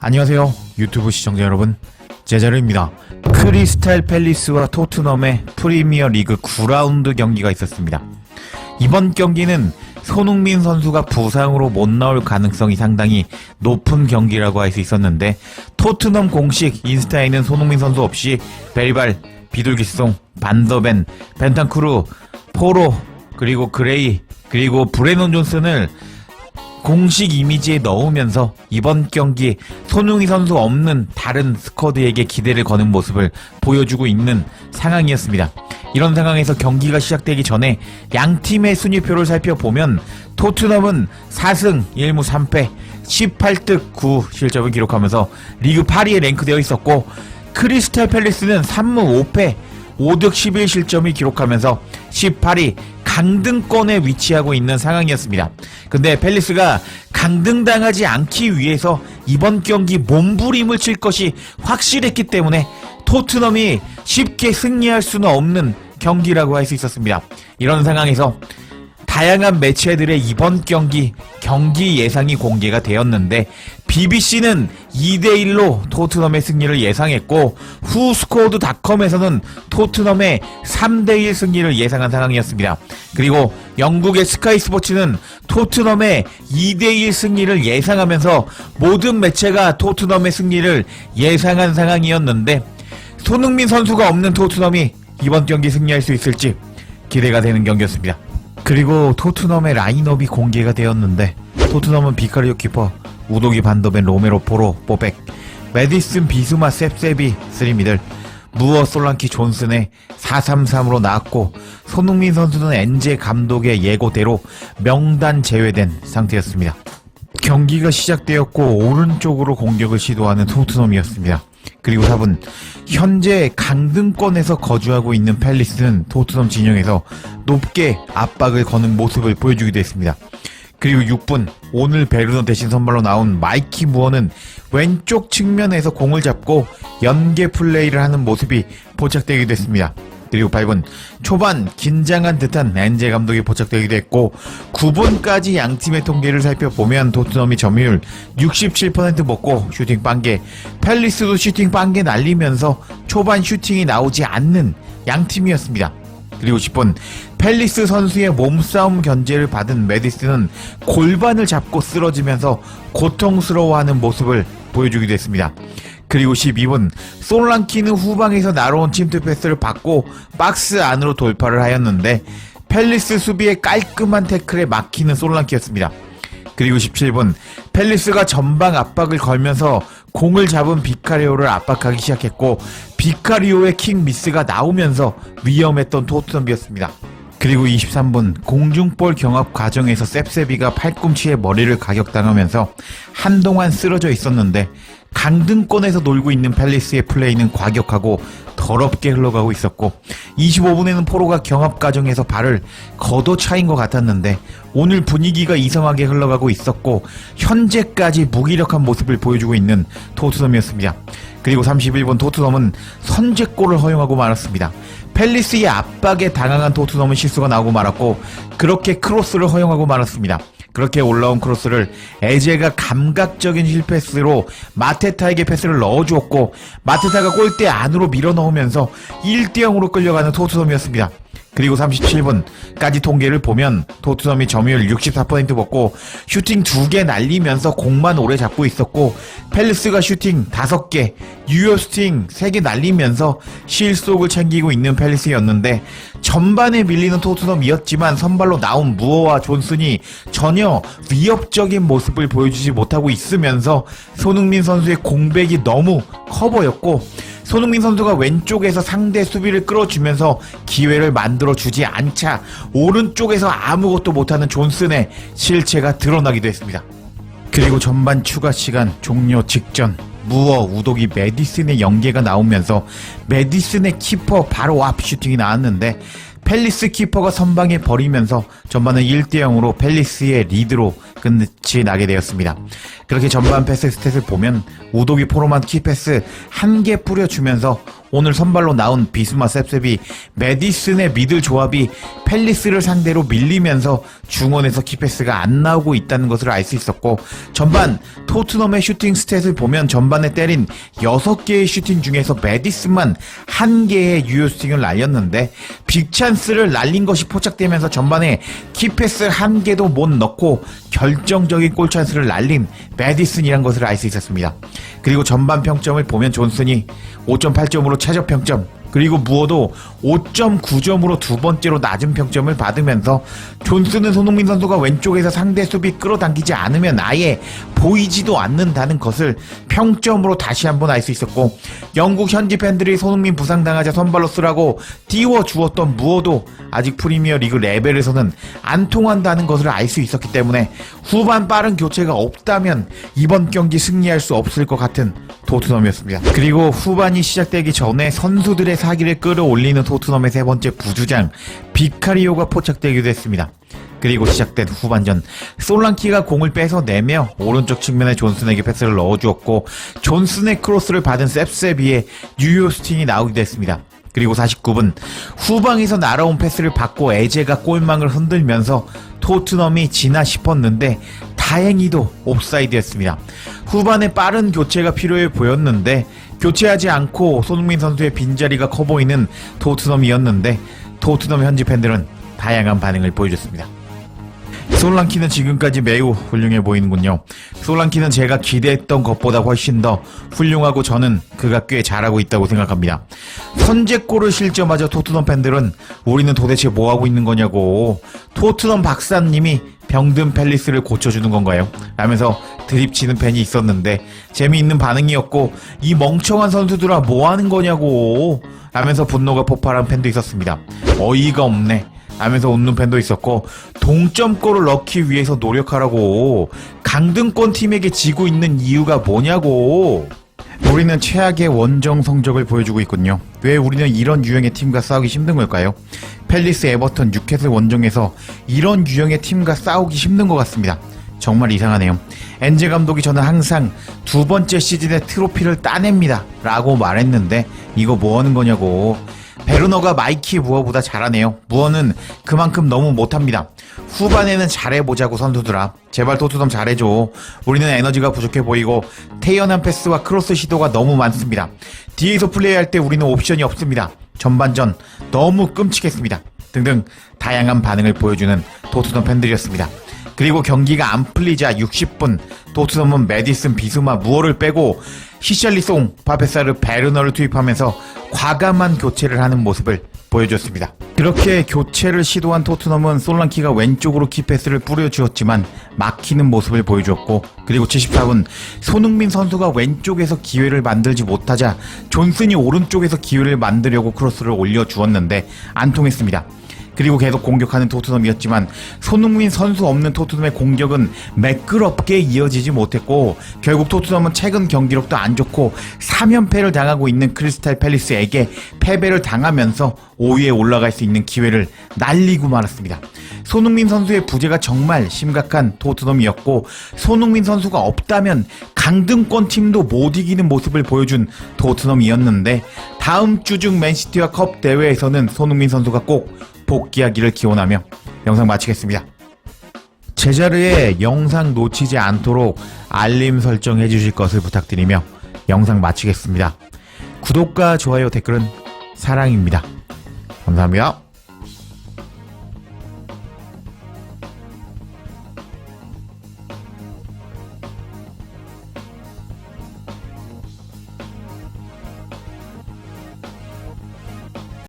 안녕하세요. 유튜브 시청자 여러분. 제자르입니다. 크리스탈 팰리스와 토트넘의 프리미어 리그 9라운드 경기가 있었습니다. 이번 경기는 손흥민 선수가 부상으로 못 나올 가능성이 상당히 높은 경기라고 할 수 있었는데 토트넘 공식 인스타에는 손흥민 선수 없이 벨발, 비둘기송, 반더벤, 벤탄쿠르, 포로 그리고 그레이 그리고 브레논 존슨을 공식 이미지에 넣으면서 이번 경기 손흥민 선수 없는 다른 스쿼드에게 기대를 거는 모습을 보여주고 있는 상황이었습니다. 이런 상황에서 경기가 시작되기 전에 양 팀의 순위표를 살펴보면 토트넘은 4승 1무 3패 18득 9 실점을 기록하면서 리그 8위에 랭크되어 있었고 크리스탈 팰리스는 3무 5패 5득 11실점을 기록하면서 18위 강등권에 위치하고 있는 상황이었습니다. 근데 팰리스가 강등당하지 않기 위해서 이번 경기 몸부림을 칠 것이 확실했기 때문에 토트넘이 쉽게 승리할 수는 없는 경기라고 할 수 있었습니다. 이런 상황에서 다양한 매체들의 이번 경기 경기 예상이 공개가 되었는데 BBC는 2대1로 토트넘의 승리를 예상했고 후스코어드닷컴에서는 토트넘의 3대1 승리를 예상한 상황이었습니다. 그리고 영국의 스카이 스포츠는 토트넘의 2대1 승리를 예상하면서 모든 매체가 토트넘의 승리를 예상한 상황이었는데 손흥민 선수가 없는 토트넘이 이번 경기 승리할 수 있을지 기대가 되는 경기였습니다. 그리고 토트넘의 라인업이 공개가 되었는데 토트넘은 비카리오 키퍼, 우도기 반더벤, 로메로 포로, 뽀백, 메디슨 비수마 셉세비, 쓰리미들, 무어 솔랑키 존슨의 433으로 나왔고 손흥민 선수는 엔제 감독의 예고대로 명단 제외된 상태였습니다. 경기가 시작되었고 오른쪽으로 공격을 시도하는 토트넘이었습니다. 그리고 4분 현재 강등권에서 거주하고 있는 팰리스는 토트넘 진영에서 높게 압박을 거는 모습을 보여주기도 했습니다. 그리고 6분 오늘 베르너 대신 선발로 나온 마이키 무어는 왼쪽 측면에서 공을 잡고 연계 플레이를 하는 모습이 포착되기도 했습니다. 그리고 8분 초반 긴장한 듯한 엔제 감독이 포착되기도 했고 9분까지 양 팀의 통계를 살펴보면 토트넘이 점유율 67% 먹고 슈팅 빵개 팰리스도 슈팅 빵개 날리면서 초반 슈팅이 나오지 않는 양 팀이었습니다. 그리고 10분 팰리스 선수의 몸싸움 견제를 받은 메디스는 골반을 잡고 쓰러지면서 고통스러워하는 모습을 보여주기도 했습니다. 그리고 12분 솔랑키는 후방에서 날아온 침투 패스를 받고 박스 안으로 돌파를 하였는데 팰리스 수비의 깔끔한 태클에 막히는 솔랑키였습니다. 그리고 17분 팰리스가 전방 압박을 걸면서 공을 잡은 비카리오를 압박하기 시작했고 비카리오의 킥 미스가 나오면서 위험했던 토트넘이었습니다. 그리고 23분 공중볼 경합 과정에서 셉세비가 팔꿈치에 머리를 가격당하면서 한동안 쓰러져 있었는데 강등권에서 놀고 있는 팰리스의 플레이는 과격하고 더럽게 흘러가고 있었고 25분에는 포로가 경합 과정에서 발을 걷어차인 것 같았는데 오늘 분위기가 이상하게 흘러가고 있었고 현재까지 무기력한 모습을 보여주고 있는 토트넘이었습니다. 그리고 31분 토트넘은 선제골을 허용하고 말았습니다. 팰리스의 압박에 당황한 토트넘은 실수가 나오고 말았고 그렇게 크로스를 허용하고 말았습니다. 그렇게 올라온 크로스를 에제가 감각적인 힐패스로 마테타에게 패스를 넣어주었고 마테타가 골대 안으로 밀어 넣으면서 1대0으로 끌려가는 토트넘이었습니다. 그리고 37분까지 통계를 보면 토트넘이 점유율 64% 먹고 슈팅 2개 날리면서 공만 오래 잡고 있었고 펠리스가 슈팅 5개, 유효 슈팅 3개 날리면서 실속을 챙기고 있는 펠리스였는데 전반에 밀리는 토트넘이었지만 선발로 나온 무어와 존슨이 전혀 위협적인 모습을 보여주지 못하고 있으면서 손흥민 선수의 공백이 너무 커 보였고 손흥민 선수가 왼쪽에서 상대 수비를 끌어주면서 기회를 만들어 주지 않자 오른쪽에서 아무것도 못하는 존슨의 실체가 드러나기도 했습니다. 그리고 전반 추가 시간 종료 직전 무어 우독이 메디슨의 연계가 나오면서 메디슨의 키퍼 바로 앞 슈팅이 나왔는데 펠리스 키퍼가 선방에 버리면서 전반은 1대0으로 펠리스의 리드로 끝이 나게 되었습니다. 그렇게 전반 패스 스탯을 보면 우독이 포로만 키패스 한 개 뿌려주면서 오늘 선발로 나온 비스마 셉셉이 메디슨의 미들 조합이 펠리스를 상대로 밀리면서 중원에서 키패스가 안 나오고 있다는 것을 알 수 있었고 전반 토트넘의 슈팅 스탯을 보면 전반에 때린 6개의 슈팅 중에서 메디슨만 1개의 유효 슈팅을 날렸는데 빅찬 스를 날린 것이 포착되면서 전반에 키패스 1개도 못 넣고 결정적인 골 찬스를 날린 메디슨이란 것을 알 수 있었습니다. 그리고 전반 평점을 보면 존슨이 5.8점으로 최저 평점 그리고 무어도 5.9점으로 두 번째로 낮은 평점을 받으면서 존슨은 손흥민 선수가 왼쪽에서 상대 수비 끌어당기지 않으면 아예 보이지도 않는다는 것을 평점으로 다시 한번 알 수 있었고 영국 현지 팬들이 손흥민 부상당하자 선발로 쓰라고 띄워 주었던 무어도 아직 프리미어 리그 레벨에서는 안 통한다는 것을 알 수 있었기 때문에 후반 빠른 교체가 없다면 이번 경기 승리할 수 없을 것 같은 토트넘이었습니다. 그리고 후반이 시작되기 전에 선수들의 사기를 끌어올리는 토트넘의 세 번째 부주장 비카리오가 포착되기도 했습니다. 그리고 시작된 후반전 솔랑키가 공을 뺏어내며 오른쪽 측면에 존슨에게 패스를 넣어주었고 존슨의 크로스를 받은 셉셉이의 유효 스팅이 나오기도 했습니다. 그리고 49분 후방에서 날아온 패스를 받고 에제가 골망을 흔들면서 토트넘이 지나 싶었는데 다행히도 옵사이드였습니다. 후반에 빠른 교체가 필요해 보였는데 교체하지 않고 손흥민 선수의 빈자리가 커 보이는 토트넘이었는데 토트넘 현지 팬들은 다양한 반응을 보여줬습니다. 솔랑키는 지금까지 매우 훌륭해 보이는군요. 솔랑키는 제가 기대했던 것보다 훨씬 더 훌륭하고 저는 그가 꽤 잘하고 있다고 생각합니다. 선제골을 실점하자 토트넘 팬들은 우리는 도대체 뭐 하고 있는 거냐고 토트넘 박사님이 병든 펠리스를 고쳐주는 건가요? 라면서 드립치는 팬이 있었는데 재미있는 반응이었고 이 멍청한 선수들아 뭐 하는 거냐고 라면서 분노가 폭발한 팬도 있었습니다. 어이가 없네. 하면서 웃는 팬도 있었고 동점골을 넣기 위해서 노력하라고 강등권 팀에게 지고 있는 이유가 뭐냐고 우리는 최악의 원정 성적을 보여주고 있군요. 왜 우리는 이런 유형의 팀과 싸우기 힘든 걸까요? 펠리스, 에버턴, 뉴캐슬 원정에서 이런 유형의 팀과 싸우기 힘든 것 같습니다. 정말 이상하네요. 엔제 감독이 저는 항상 두 번째 시즌에 트로피를 따냅니다. 라고 말했는데 이거 뭐 하는 거냐고. 베르너가 마이키 무어보다 잘하네요. 무어는 그만큼 너무 못합니다. 후반에는 잘해보자고 선수들아. 제발 토트넘 잘해줘. 우리는 에너지가 부족해 보이고 태연한 패스와 크로스 시도가 너무 많습니다. 뒤에서 플레이할 때 우리는 옵션이 없습니다. 전반전 너무 끔찍했습니다. 등등 다양한 반응을 보여주는 토트넘 팬들이었습니다. 그리고 경기가 안 풀리자 60분 토트넘은 메디슨, 비수마, 무어를 빼고 히샬리송, 바페사르, 베르너를 투입하면서 과감한 교체를 하는 모습을 보여줬습니다. 그렇게 교체를 시도한 토트넘은 솔랑키가 왼쪽으로 키패스를 뿌려주었지만 막히는 모습을 보여주었고 그리고 74분 손흥민 선수가 왼쪽에서 기회를 만들지 못하자 존슨이 오른쪽에서 기회를 만들려고 크로스를 올려주었는데 안 통했습니다. 그리고 계속 공격하는 토트넘이었지만 손흥민 선수 없는 토트넘의 공격은 매끄럽게 이어지지 못했고 결국 토트넘은 최근 경기력도 안 좋고 3연패를 당하고 있는 크리스탈 팰리스에게 패배를 당하면서 5위에 올라갈 수 있는 기회를 날리고 말았습니다. 손흥민 선수의 부재가 정말 심각한 토트넘이었고 손흥민 선수가 없다면 강등권 팀도 못 이기는 모습을 보여준 토트넘이었는데 다음 주 중 맨시티와 컵 대회에서는 손흥민 선수가 꼭 복귀하기를 기원하며 영상 마치겠습니다. 제자르에 영상 놓치지 않도록 알림 설정해 주실 것을 부탁드리며 영상 마치겠습니다. 구독과 좋아요 댓글은 사랑입니다. 감사합니다.